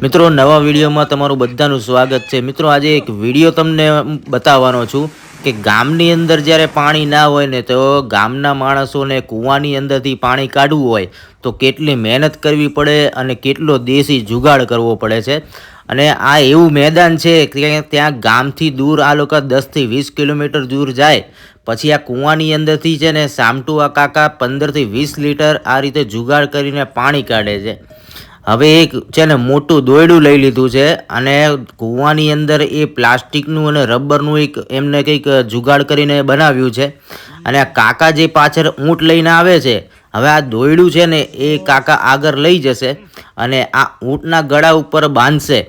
મિત્રો, નવા વિડીયોમાં તમારું બધાનું સ્વાગત છે. મિત્રો, આજે એક વીડિયો તમને બતાવવાનો છું કે ગામની અંદર જ્યારે પાણી ના હોય ને તો ગામના માણસોને કૂવાની અંદરથી પાણી કાઢવું હોય તો કેટલી મહેનત કરવી પડે અને કેટલો દેશી જુગાડ કરવો પડે છે. અને આ એવું મેદાન છે કે ત્યાં ગામથી દૂર આ લોકો દસથી વીસ કિલોમીટર દૂર જાય. પછી આ કૂવાની અંદરથી છે ને સામટુઆ કાકા પંદરથી વીસ લીટર આ રીતે જુગાડ કરીને પાણી કાઢે છે. હવે એક છે ને મોટું દોયડું લઈ લીધું છે અને કૂવાની અંદર એ પ્લાસ્ટિકનું અને રબરનું એક એમને કંઈક જુગાડ કરીને બનાવ્યું છે. અને આ કાકા જે પાછળ ઊંટ લઈને આવે છે, હવે આ દોયડું છે ને એ કાકા આગળ લઈ જશે અને આ ઊંટના ગળા ઉપર બાંધશે.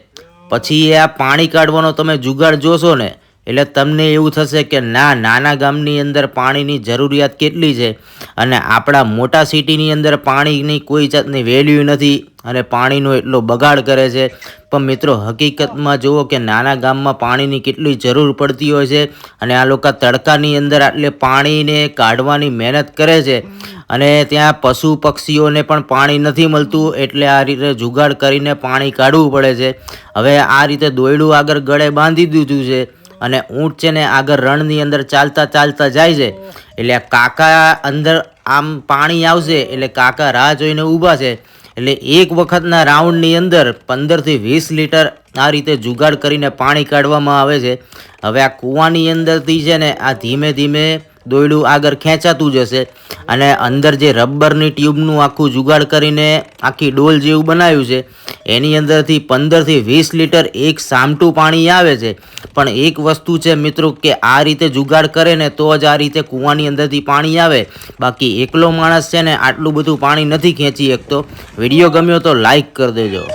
પછી એ આ પાણી કાઢવાનો તમે જુગાડ જોશો ને, એટલે તમને એવું થશે કે ના, નાના ગામની અંદર પાણીની જરૂરિયાત કેટલી છે અને આપણા મોટા સિટીની અંદર પાણીની કોઈ જાતની વેલ્યુ નથી. અને પાણીનો એટલો બગાડ કરે છે. પણ મિત્રો, હકીકતમાં જુઓ કે નાના ગામમાં પાણીની કેટલી જરૂર પડતી હોય છે અને આ લોકો તડકાની અંદર આટલે પાણીને કાઢવાની મહેનત કરે છે. અને ત્યાં પશુ પક્ષીઓને પણ પાણી નથી મળતું, એટલે આ રીતે જુગાડ કરીને પાણી કાઢવું પડે છે. હવે આ રીતે દોયડું આગળ ગળે બાંધી દીધું છે અને ઊંટ છે ને આગળ રણની અંદર ચાલતા ચાલતા જાય છે. એટલે કાકા અંદર આમ પાણી આવશે, એટલે કાકા રાહ જોઈને ઊભા છે. એટલે એક વખતના રાઉન્ડની અંદર પંદરથી વીસ લીટર આ રીતે જુગાડ કરીને પાણી કાઢવામાં આવે છે. હવે આ કૂવાની અંદરથી છે ને આ ધીમે ધીમે દોયડું આગળ ખેંચાતું જશે અને અંદર જે રબરની ટ્યુબનું આખું જુગાડ કરીને આખી ડોલ જેવું બનાવ્યું છે, એની અંદરથી પંદરથી વીસ લીટર એક સામટું પાણી આવે છે. પણ એક વસ્તુ છે મિત્રો કે આ રીતે જુગાડ કરે ને તો જ આ રીતે કૂવાની અંદરથી પાણી આવે. બાકી એકલો માણસ છે ને આટલું બધું પાણી નથી ખેંચી શકતો. વીડિયો ગમ્યો તો લાઈક કરી દેજો.